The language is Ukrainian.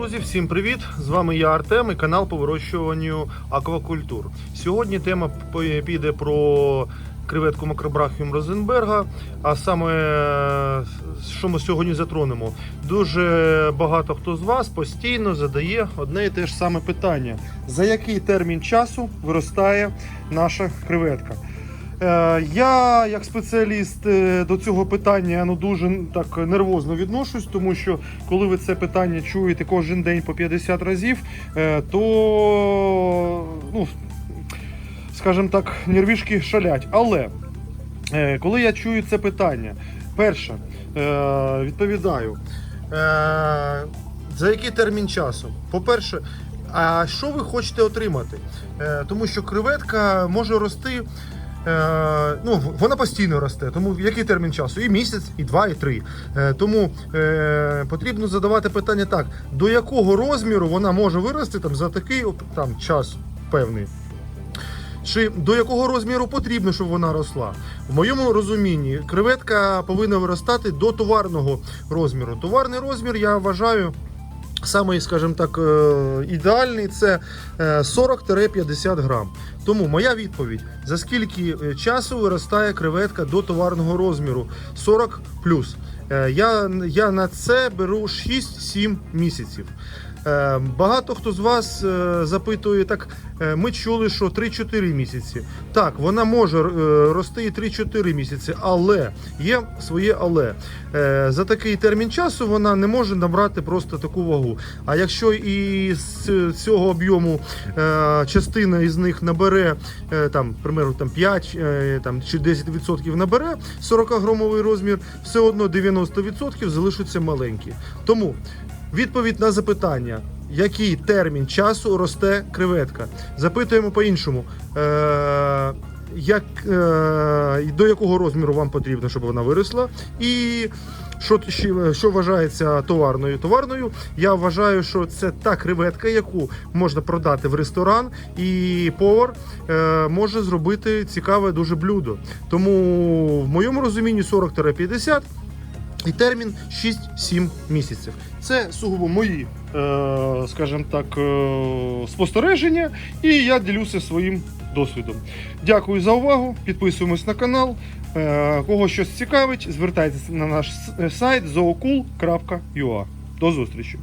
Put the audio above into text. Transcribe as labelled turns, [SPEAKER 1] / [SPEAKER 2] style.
[SPEAKER 1] Друзі, всім привіт! З вами я Артем і канал по вирощуванню аквакультур. Сьогодні тема піде про креветку макробрахіум Розенберга. А саме, е, що ми сьогодні затронемо? Дуже багато хто з вас постійно задає одне і те ж саме питання: за який термін часу виростає наша креветка? Е, Я, як спеціаліст е, до цього питання, ну дуже так нервозно відношусь, тому що коли ви це питання чуєте кожен день по 50 разів, е, то ну, скажімо так, нервішки шалять. Але коли я чую це питання, перше відповідаю. За який термін часу? По-перше, а що ви хочете отримати? Тому що креветка може рости. Е, ну, вона постійно росте, тому який термін часу? І місяць, і два, і три. Е, тому е, потрібно задавати питання так: до якого розміру вона може вирости там, за такий там, час певний. Чи до якого розміру потрібно, щоб вона росла? В моєму розумінні креветка повинна виростати до товарного розміру. Товарний розмір я вважаю. Самий, скажімо так, е, ідеальний це е, 40-50 грам. Тому моя відповідь: за скільки е, часу виростає креветка до товарного розміру 40 плюс. Е, Я, я на це беру 6-7 місяців. Е, Багато хто з вас е, запитує, так е, ми чули, що 3-4 місяці. Так, вона може рости і 3-4 місяці, але є своє але. За такий термін часу вона не може набрати просто таку вагу. А якщо і з цього об'єму частина із них набере там, примерно, там 5 е, там, чи 10% набере 40-грамовий розмір, все одно 90% залишаться маленькі. Тому відповідь на запитання. Який термін часу росте креветка? Запитуємо по-іншому. Е, як, е, до якого розміру вам потрібно, щоб вона виросла? І що, що вважається товарною? Товарною я вважаю, що це та креветка, яку можна продати в ресторан, і повар е, може зробити цікаве дуже блюдо. Тому в моєму розумінні 40-50 і термін 6-7 місяців. Це сугубо мої, е, скажімо так, е, спостереження, і я ділюся своїм досвідом. Дякую за увагу. Підписуємось на канал. Е, Кого щось цікавить, звертайтеся на наш сайт zookul.ua. До зустрічі!